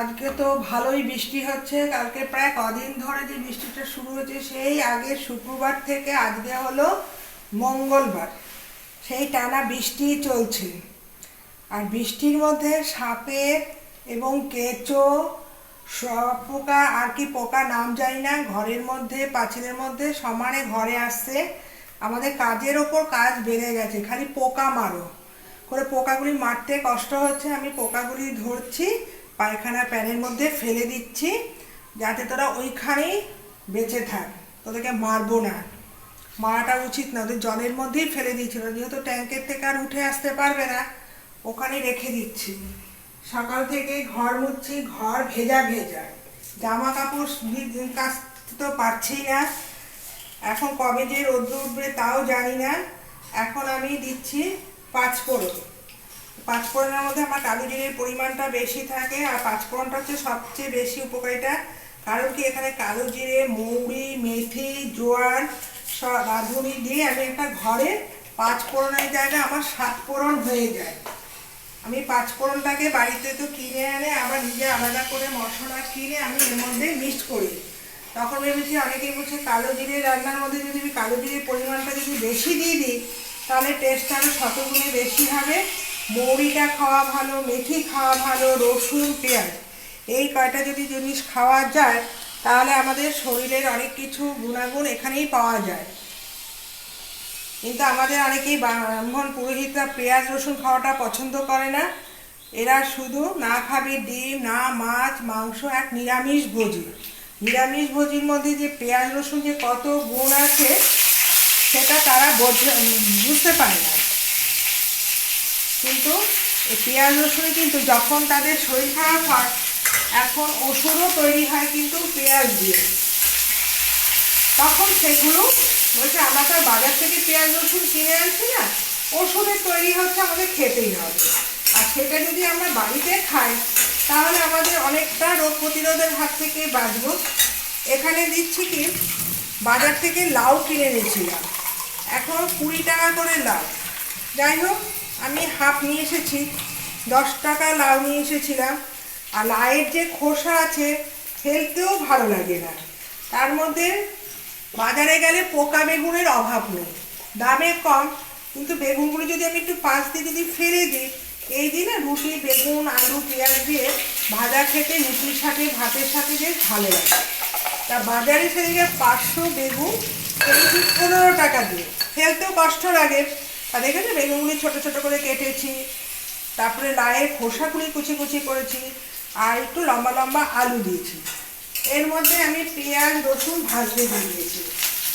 আজকে তো ভালোই বৃষ্টি হচ্ছে, কালকে প্রায় কদিন ধরে যে বৃষ্টিটা শুরু হয়েছে সেই আগের শুক্রবার থেকে আজকে হলো মঙ্গলবার। সেই টানা বৃষ্টি চলছে। আর বৃষ্টির মধ্যে সাপের এবং কেঁচো, সব পোকা, আর কি পোকা নাম জানি না, ঘরের মধ্যে, পাঁচিলের মধ্যে সমানে ঘরে আসছে। আমাদের কাজের ওপর কাজ বেড়ে গেছে, খালি পোকা মারো। করে পোকাগুলি মারতে কষ্ট হচ্ছে, আমি পোকাগুলি ধরছি পায়খানা প্যানের মধ্যে ফেলে দিচ্ছি, যাতে তোরা ওইখানেই বেঁচে থাক। তোদেরকে মারবো না। মারাটা উচিত না, ওদের জলের মধ্যেই ফেলে দিচ্ছিল যেহেতু ট্যাঙ্কের থেকে আর উঠে আসতে পারবে না, ওখানে রেখে দিচ্ছি। সকাল থেকে ঘর মুছছি, ঘর ভেজা ভেজা। জামা কাপড় কাচতে তো পারছি না। এখন কবে যে রোদ্র উঠবে তাও জানি না। এখন আমি দিচ্ছি পাঁচফোড়ন পাঁচফোড়নের মধ্যে আমার কালো জিরের পরিমাণটা বেশি থাকে, আর পাঁচফোড়নটা হচ্ছে সবচেয়ে বেশি উপকারিতা। কারণ কি, এখানে কালো জিরে, মৌরি, মেথি, জোয়ার, সব রাঁধুনি দিয়ে আমি একটা ঘরে পাঁচ ফোড়নের জায়গায় আমার সাত ফোড়ন হয়ে যায়। আমি পাঁচ ফোড়নটাকে বাড়িতে তো কিনে আনে আবার নিজে আলাদা করে মশলা কিনে আমি এর মধ্যে মিক্সড করি। তখন ভেবেছি অনেকেই বলছে, কালো জিরে রান্নার মধ্যে যদি আমি কালো জিরের পরিমাণটা যদি বেশি দিয়ে দিই, তাহলে টেস্টটা আরও শতগুণে বেশি হবে। মৌরিটা খাওয়া ভালো, মেথি খাওয়া ভালো, রসুন, পেঁয়াজ। এই কয়টা যদি জিনিস খাওয়া যায়, তাহলে আমাদের শরীরের অনেক কিছু গুণাগুণ এখানেই পাওয়া যায়। কিন্তু আমাদের অনেকেই ব্রাহ্মণ পুরোহিতরা পেঁয়াজ, রসুন খাওয়াটা পছন্দ করে না। এরা শুধু না খাবে ডিম, না মাছ, মাংস, এক নিরামিষ ভোজি। নিরামিষ ভোজির মধ্যে যে পেঁয়াজ, রসুন যে কত গুণ আছে, সেটা তারা বোঝে বুঝতে পারে না। কিন্তু পেঁয়াজ রসুন কিন্তু যখন তাদের শরীর খারাপ হয়, এখন ওষুধও তৈরি হয় কিন্তু পেঁয়াজ দিয়ে। তখন সেগুলো বলছে, আমরা তো বাজার থেকে পেঁয়াজ রসুন কিনে আনছি না, ওষুধের তৈরি হচ্ছে, আমাদের খেতেই হবে। আর সেটা যদি আমরা বাড়িতে খাই, তাহলে আমাদের অনেকটা রোগ প্রতিরোধের হাত থেকে বাঁচব। এখানে দিচ্ছি কি, বাজার থেকে লাউ কিনে এনেছিলাম। এখন কুড়ি টাকা করে লাউ। যাই হোক আমি হাফ নিয়ে এসেছি, দশ টাকা লাউ নিয়ে এসেছিলাম। আর লাউয়ের যে খোসা আছে ফেলতেও ভালো লাগে না। তার মধ্যে বাজারে গেলে পোকা বেগুনের অভাব নেই। দামে কম, কিন্তু বেগুনগুলো যদি আমি একটু পাঁচ দিয়ে যদি ফেলে দিই, এই দিনে রুটি, বেগুন, আলু, পেঁয়াজ দিয়ে ভাজা খেতে রুটির সাথে, ভাতের সাথে বেশ ভালো লাগে। তা বাজারে সেদিকে পাঁচশো বেগুন পনেরো টাকা দিয়ে। ফেলতেও কষ্ট লাগে তা দেখেছ? বেগুনগুলি ছোট ছোট করে কেটেছি, তারপরে লায়ের খোসাগুলি কুচি কুচি করেছি, আর একটু লম্বা লম্বা আলু দিয়েছি। এর মধ্যে আমি পেঁয়াজ, রসুন ভাজতে দিয়ে দিয়েছি।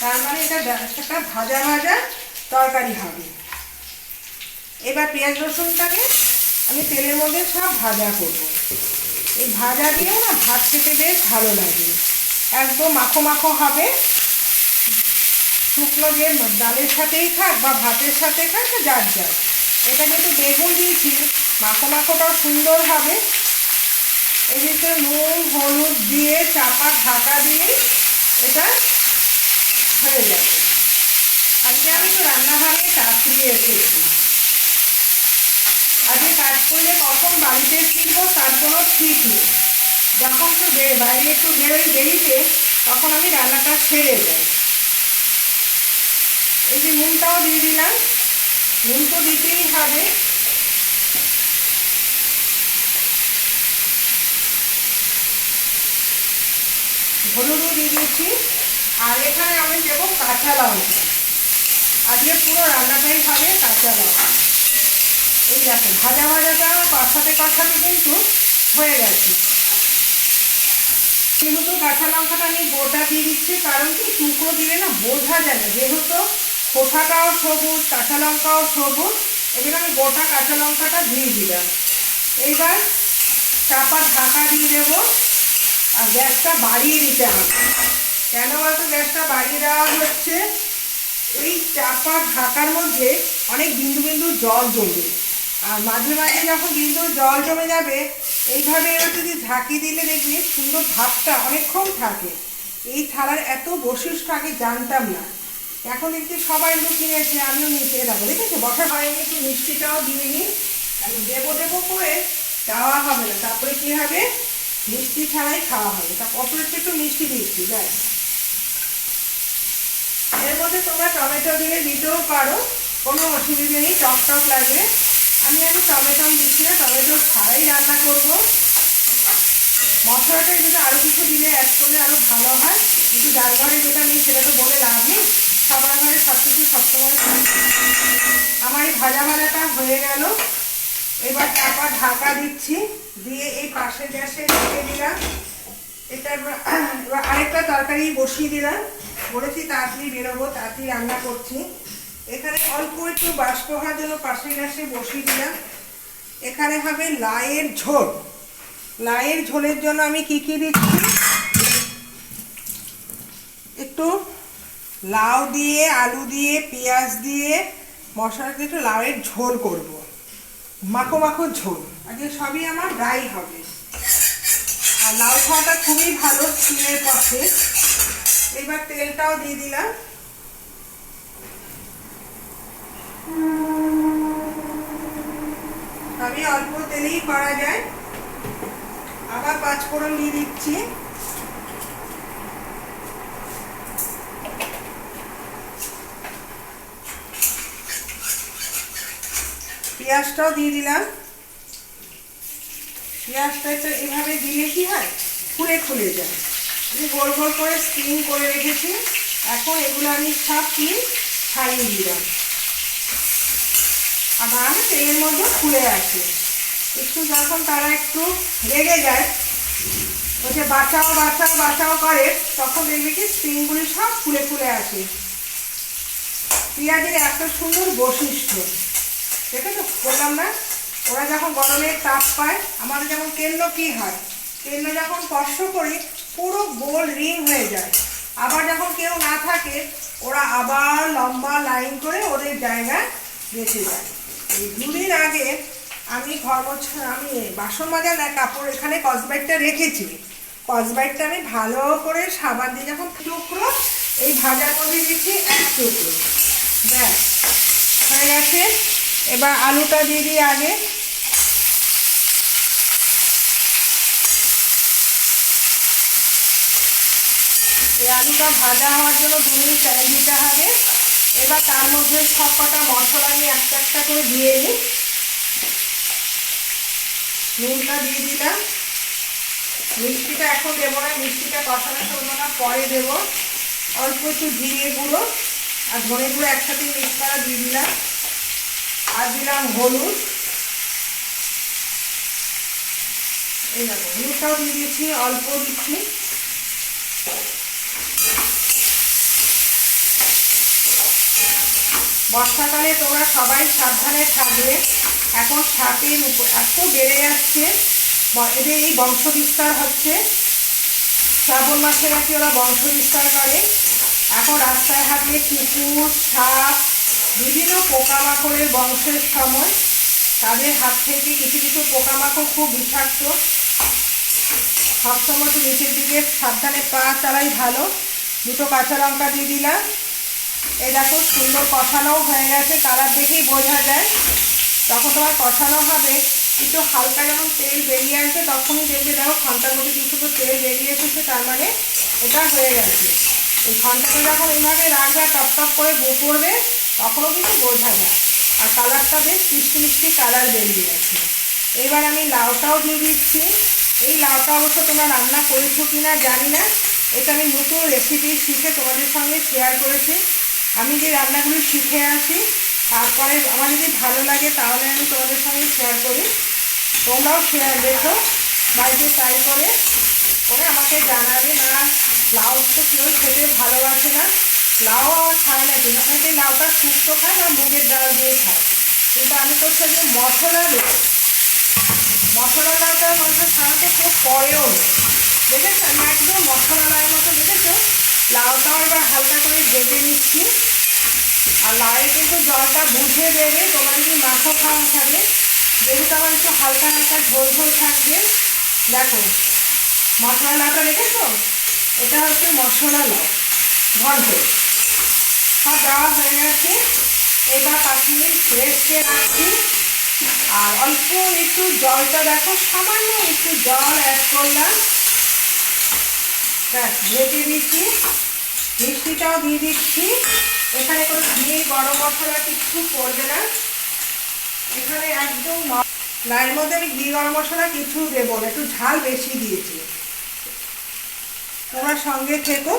তার মানে এটা একটা ভাজা ভাজা তরকারি হবে। এবার পেঁয়াজ, রসুনটাকে আমি তেলের মধ্যে সব ভাজা করব। এই ভাজা দিয়েও না ভাত খেতে বেশ ভালো লাগে। একদম মাখো মাখো হবে। শুকনো যে ডালের সাথেই খাক বা ভাতের সাথে খাক যার যার। এটা যেহেতু বেগুন দিয়েছি, মাখো মাখোটাও সুন্দর হবে। এদিকে নুন, হলুদ দিয়ে চাপা ঢাকা দিয়ে এটা হয়ে যাবে। আজকে আমি তো রান্নাঘরে তাড়িয়ে এসেছি। আজকে কাজ করলে কখন বাড়িতে ফিরবো তার কোনো ঠিক নেই। যখন তো বাইরে একটু বেরোই দেরিতে তখন আমি রান্নাটা সেরে যাই। এই যে নুনটাও দিয়ে দিলাম। নুন তো দিতেই হবে। হলুদও দিয়ে দিয়েছি। আর এখানে আমি দেবো কাঁচা লঙ্কা। আজকে পুরো রান্নাটাই হবে কাঁচা লঙ্কা। এই দেখো, ভাজা ভাজাটা কষাতে কষাতে কিন্তু হয়ে গেছে। যেহেতু কাঁচা লঙ্কাটা আমি গোটা দিয়ে দিচ্ছি, কারণ কি টুকরো দিলে না বোঝা না। যেহেতু খোসাটাও সবুজ কাঁচা লঙ্কাও সবুজ, এবার আমি গোটা কাঁচা লঙ্কাটা দিয়ে দিলাম। এইবার চাপা ঢাকা দিয়ে দেবো আর গ্যাসটা বাড়িয়ে দিতে হবে। কেন বলতো গ্যাসটা বাড়িয়ে দেওয়া হচ্ছে? এই চাপা ঢাকার মধ্যে অনেক বিন্দু বিন্দু জল জমবে। আর মাঝে মাঝে যখন বিন্দু জল জমে যাবে, এইভাবে এবার যদি ঝাঁকি দিলে দেখবি সুন্দর ভাবটা অনেকক্ষণ থাকে। এই থালার এত বৈশিষ্ট্য আগে জানতাম না। এখন দেখছি সবাই একটু কিনেছে আমিও নিতে রাখব দেখেছ? বসা হয়নি একটু মিষ্টিটাও দিয়ে নিই। আমি দেবো দেবো করে দেওয়া হবে না। তারপরে কী হবে? মিষ্টি ছাড়াই খাওয়া হবে। তা অপরেটকে একটু মিষ্টি দিচ্ছি দেখ এর মধ্যে তোমরা টমেটো দিয়ে দিতেও পারো। কোনো অসুবিধে নেই, টক টক লাগবে। আমি আমি টমেটো দিচ্ছি না, টমেটো ছাড়াই রান্না করব। মশলাটা যদি আরও কিছু দিলে অ্যাড করলে আরও ভালো হয়। কিন্তু যার ঘরে যেটা নেই সেটা তো বলে লাভ নেই। সবার ঘরে সব কিছু সবসময়। আমার এই ভাজা ভাজাটা হয়ে গেল। এবার চাপা ঢাকা দিচ্ছি। দিয়ে এই পাশের গ্যাসে রেখে দিলাম। এটা এবার আরেকটা তরকারি বসিয়ে দিলাম। বলেছি তাড়াতাড়ি বেরোবো, তাড়াতাড়ি রান্না করছি। এখানে অল্প একটু বাষ্প হওয়ার জন্য পাশের গ্যাসে বসিয়ে দিলাম। এখানে হবে লাইয়ের ঝোল। লাইয়ের ঝোলের জন্য আমি কি কি দিচ্ছি? একটু লাউ দিয়ে, আলু দিয়ে, পেঁয়াজ দিয়ে মশলা দিয়ে একটু লাউয়ের ঝোল করব। মাখো মাখো ঝোল। আজকে সবই আমার ড্রাই হবে। আর লাউ খাওয়াটা খুবই ভালো স্কিনের পক্ষে। এবার তেলটাও দিয়ে দিলাম। আমি অল্প তেলেই করা যায়। আবার পাঁচ ফোড়ন দিয়ে দিচ্ছি। পেঁয়াজটাও দিয়ে দিলাম। পেঁয়াজটা তো এভাবে দিলে কি হয়? ফুলে ফুলে যায়। আমি গোল গোল করে স্টিম করে রেখেছি। এখন এগুলো আমি সব কি ছাড়িয়ে দিলাম। আবার তেলের মধ্যে ফুলে আসে একটু যখন তারা একটু লেগে যায় যে বাঁচাও বাঁচাও বাঁচাও করে, তখন দেখবে কি স্প্রিংগুলি সব ফুলে ফুলে আসে পেঁয়াজের এত সুন্দর বৈশিষ্ট্য। দেখেছ? বললাম না? ওরা যখন গরমের তাপ পায়, আমাদের যেমন কেন্দ্র কি হয়? কেন্দ্র যখন স্পর্শ করি, পুরো গোল রিং হয়ে যায়। আবার যখন কেউ না থাকে, ওরা আবার লম্বা লাইন করে ওদের জায়গায় বেঁচে যায় এই দুদিন আগে আমি ঘর আমি বাসন মাজা না, কাপড় এখানে কসবাইটটা রেখেছি। কসবাইটটা আমি ভালো করে সাবান দিয়ে যখন টুকরো, এই ভাজার মধ্যে দিচ্ছি এক টুকরো। ব্যাস, হয়ে গেছে। এবার আলুটা দিয়ে দিই আগে। এই আলুটা ভাজা হওয়ার জন্য দু মিনিট টাইম দিতে হবে। এবার তার মধ্যে সব কটা মশলা আমি একটা একটা করে দিয়ে নিই নুনটা দিয়ে দিলাম। মিষ্টিটা এখন দেবো না, মিষ্টিটা কষানো করব না, পরে দেবো। অল্প একটু জিরে গুঁড়ো আর ধনে গুঁড়ো একসাথে মিক্স করা দিয়ে দিলাম। আর দিলাম হলুদ। এই দেখো, হলুদটাও দিয়ে দিচ্ছি অল্প দিচ্ছি। বর্ষাকালে তোমরা সবাই সাবধানে থাকবে। এখন সাপের এত বেড়ে যাচ্ছে এদের এই বংশ বিস্তার হচ্ছে। শ্রাবণ মাসে নাকি ওরা বংশ বিস্তার করে। এখন রাস্তায় হাঁটলে কুকুর, সাপ বিভিন্ন পোকামাকড়ের বংশের সময় তাদের হাত থেকে কিছু কিছু পোকামাকড় খুব বিষাক্ত। সবসময় নিচের দিকে সাবধানে পা চালাই ভালো। দুটো কাঁচা লঙ্কা দিয়ে দিলাম। এই দেখো, সুন্দর কষানো হয়ে গেছে। কালার দেখেই বোঝা যায়। যখন তোমার কষানো হবে, একটু হালকা যখন তেল বেরিয়ে আসবে, তখনই দেখবে দেখো ঘণ্টার মধ্যে কিছু তো তেল বেরিয়ে এসেছে, তার মানে এটা হয়ে গেছে। এই ঘন্টাটা যখন এইভাবে রাখবে টপ টপ করে পড়বে তখনও কিন্তু বোঝা যায় আর কালারটা বেশ মিষ্টি মিষ্টি কালার বেরিয়ে গেছে। এবার আমি লাউটাও দিয়ে দিচ্ছি। এই লাউটা অবশ্য তোমরা রান্না করেছ কি না জানি না। এটা আমি নতুন রেসিপি শিখে তোমাদের সঙ্গে শেয়ার করেছি। আমি যে রান্নাগুলো শিখে আসি, তারপরে আমার যদি ভালো লাগে তাহলে আমি তোমাদের সঙ্গে শেয়ার করি। তোমরাও শেয়ার দেখো, বাড়িতে ট্রাই করে। করে আমাকে জানাবে না লাউ তো কেউ খেতে ভালোবাসে না। লাউ আমার খায় না কিন্তু অনেকে লাউটা শুক্তো খায় না মুগের ডাল দিয়ে খায়। কিন্তু আমি হচ্ছে যে মশলা দেবো। মশলা লাউটা মানুষের সাধারণত কেউ করেও না দেখেছ? আমি একদম মশলা লাউয়ের মতো দেখেছ? লাউটাও এবার হালকা করে ভেজে নিচ্ছি। আর লাউয়ে কিন্তু জলটা বুঝে দেবে, তোমরা যদি মাখো খাওয়া খাবে যেহেতু আমার একটু হালকা হালকা ঝোল ঝোল থাকবে, দেখো, মশলা লাউটা দেখেছ? এটা হচ্ছে মশলা লাউ। ঘন্ট সব দেওয়া হয়ে গেছে। এবার পাঁচ মিনিট রেস্টে রাখছি। আর অল্প একটু জলটা দেখো, সামান্য একটু জল অ্যাড করলাম। ব্যাস ভেজে দিচ্ছি। মিষ্টিটাও দিয়ে দিচ্ছি। এখানে কোনো ঘি গরম মশলা কিছু পড়বে না। এখানে একদম না মধ্যে আমি ঘি গরম মশলা কিছু দেবো না, একটু ঝাল বেশি দিয়েছি। তোমরা সঙ্গে থেকো।